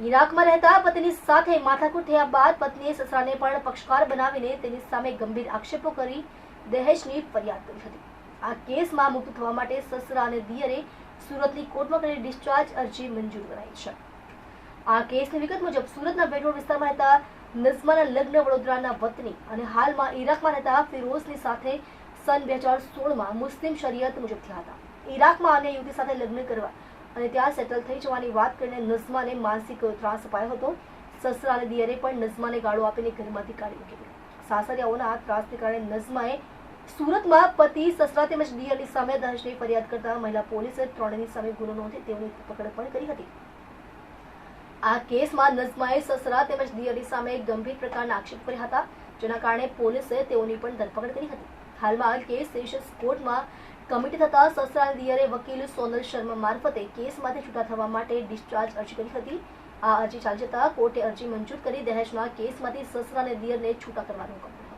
ઈરાકમાં રહેતા પતિની સાથે માથાકૂટ થયા બાદ પત્નીએ સસરાને પણ પક્ષકાર બનાવીને તેની સામે ગંભીર આક્ષેપો કરી દહેજની ફરિયાદ કરી હતી. આ કેસમાં મુક્ત થવા માટે સસરા અને દિયરે સુરતની કોર્ટમાં કરેલી ડિસ્ચાર્જ અરજી મંજૂર કરાઈ છે. આ કેસની વિગત મુજબ સુરતના બેટરોડ વિસ્તારમાં રહેતા નઝમાના લગ્ન વડોદરાના વતની અને હાલમાં ઈરાકમાં રહેતા ફિરોઝની સાથે સન બે હજાર સોળમાં મુસ્લિમ શરિયત મુજબ થયા હતા. ઈરાકમાં અન્ય યુવતી સાથે લગ્ન કરવા અને ત્યાં સેટલ થઈ જવાની વાત કરીને નઝમાને માનસિક ત્રાસ અપાયો હતો. સસરા અને દિયરે પણ નઝમાને ગાળો આપીને ઘરમાંથી કાઢી મૂકી સાસરિયાઓના આ ત્રાસને કારણે નઝમાએ સુરતમાં પતિ, સસરા તેમજ દિયરની સામે દહેશની ફરિયાદ કરતા મહિલા પોલીસે ત્રણેયની સામે ગુનો નોંધી તેઓની ધરપકડ પણ કરી હતી. આ કેસમાં નઝમાએ સસરા તેમજ દિયરની સામે ગંભીર પ્રકારના આક્ષેપ કર્યા હતા, જેના કારણે પોલીસે તેઓની પણ ધરપકડ કરી હતી. હાલમાં કેસ સેશન્સ કોર્ટમાં કમિટી થતા સસરાલ દિયરે વકીલ સોનલ શર્મા મારફતે કેસમાંથી છૂટા થવા માટે ડિસ્ચાર્જ અરજી કરી હતી. આ અરજી ચાલી જતા કોર્ટે અરજી મંજૂર કરી દહેજના કેસમાંથી સસરા અને દિયરને છૂટા કરવાનો હુકમ